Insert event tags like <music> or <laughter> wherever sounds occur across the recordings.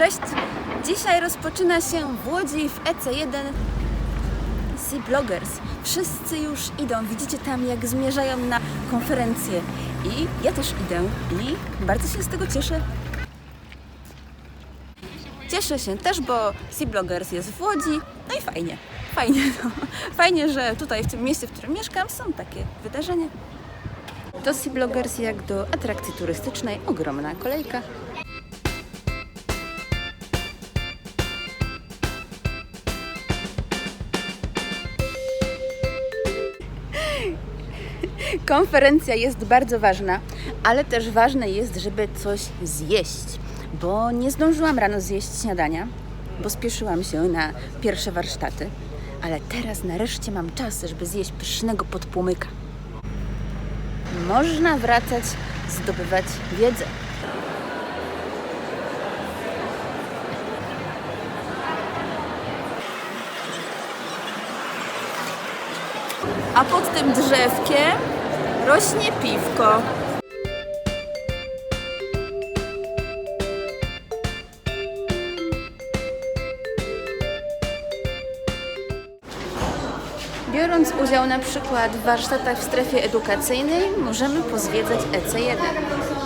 Cześć! Dzisiaj rozpoczyna się w Łodzi w EC1 Sea Bloggers. Wszyscy już idą, widzicie tam jak zmierzają na konferencję. I ja też idę i bardzo się z tego cieszę. Cieszę się też, bo Sea Bloggers jest w Łodzi. No i fajnie, fajnie, no. Fajnie, że tutaj w tym mieście, w którym mieszkam są takie wydarzenia. Do Sea Bloggers jak do atrakcji turystycznej ogromna kolejka. Konferencja jest bardzo ważna, ale też ważne jest, żeby coś zjeść, bo nie zdążyłam rano zjeść śniadania, bo spieszyłam się na pierwsze warsztaty, ale teraz nareszcie mam czas, żeby zjeść pysznego podpłomyka. Można wracać, zdobywać wiedzę. A pod tym drzewkiem rośnie piwko. Biorąc udział na przykład w warsztatach w strefie edukacyjnej, możemy pozwiedzać E EC1.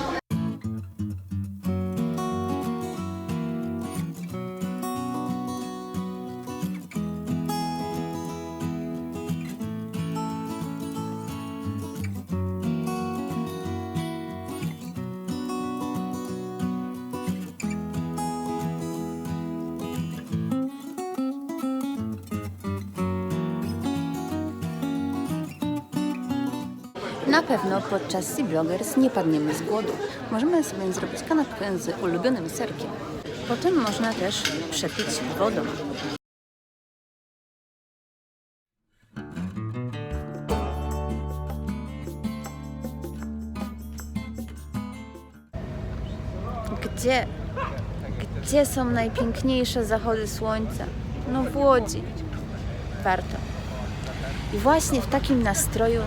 Na pewno podczas Sea Bloggers nie padniemy z głodu. Możemy sobie zrobić kanapkę z ulubionym serkiem. Potem można też przepić wodą. Gdzie? Gdzie są najpiękniejsze zachody słońca? No w Łodzi. Warto. I właśnie w takim nastroju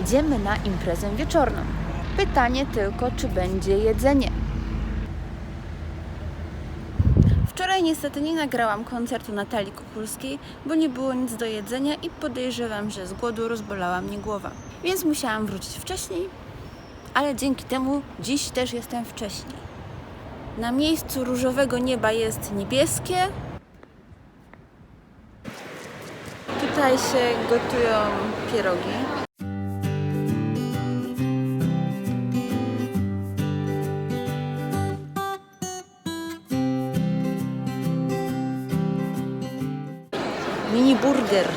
idziemy na imprezę wieczorną. Pytanie tylko, czy będzie jedzenie. Wczoraj niestety nie nagrałam koncertu Natalii Kukulskiej, bo nie było nic do jedzenia i podejrzewam, że z głodu rozbolała mnie głowa. Więc musiałam wrócić wcześniej, ale dzięki temu dziś też jestem wcześniej. Na miejscu różowego nieba jest niebieskie. Tutaj się gotują pierogi. Mini burger.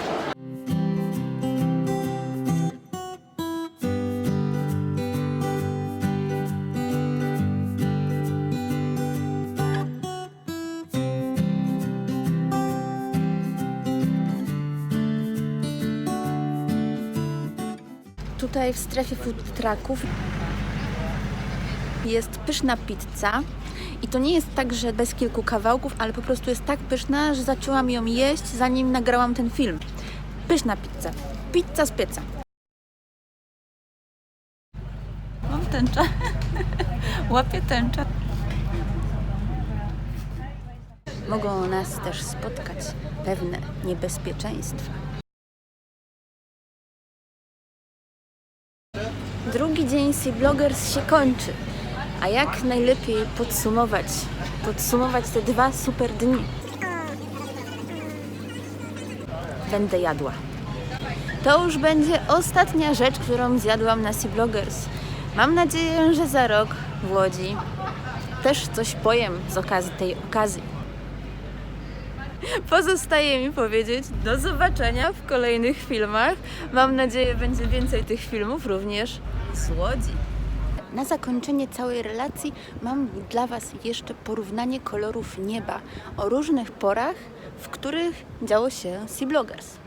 Tutaj w strefie food trucków jest pyszna pizza. I to nie jest tak, że bez kilku kawałków, ale po prostu jest tak pyszna, że zaczęłam ją jeść, zanim nagrałam ten film. Pyszna pizza. Pizza z pieca. Mam tęczę. <laughs> Łapię tęczę. Mogą nas też spotkać pewne niebezpieczeństwa. Drugi dzień Sea Bloggers się kończy. A jak najlepiej podsumować? Podsumować te dwa super dni. Będę jadła. To już będzie ostatnia rzecz, którą zjadłam na Sea Bloggers. Mam nadzieję, że za rok w Łodzi też coś pojem z okazji tej okazji. Pozostaje mi powiedzieć do zobaczenia w kolejnych filmach. Mam nadzieję, będzie więcej tych filmów również z Łodzi. Na zakończenie całej relacji mam dla Was jeszcze porównanie kolorów nieba o różnych porach, w których działo się Sea Bloggers.